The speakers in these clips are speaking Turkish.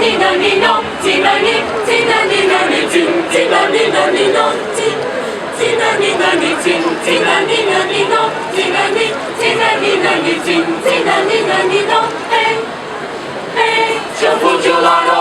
你呢你呢，记得你，记得你呢，你记记得你呢你呢，记记得你呢你记记得你呢你呢，嘿，嘿，幸福就来了。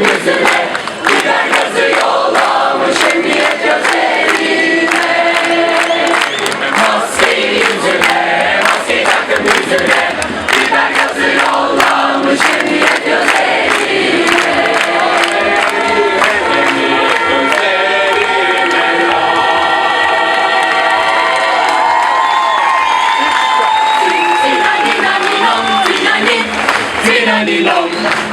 Yüzüne Biber gazı yollamış emniyet gözlerine Maske yüzüne, maske taktım yüzüne Biber gazı yollamış emniyet gözlerine Tinanino, tinanino, tinanino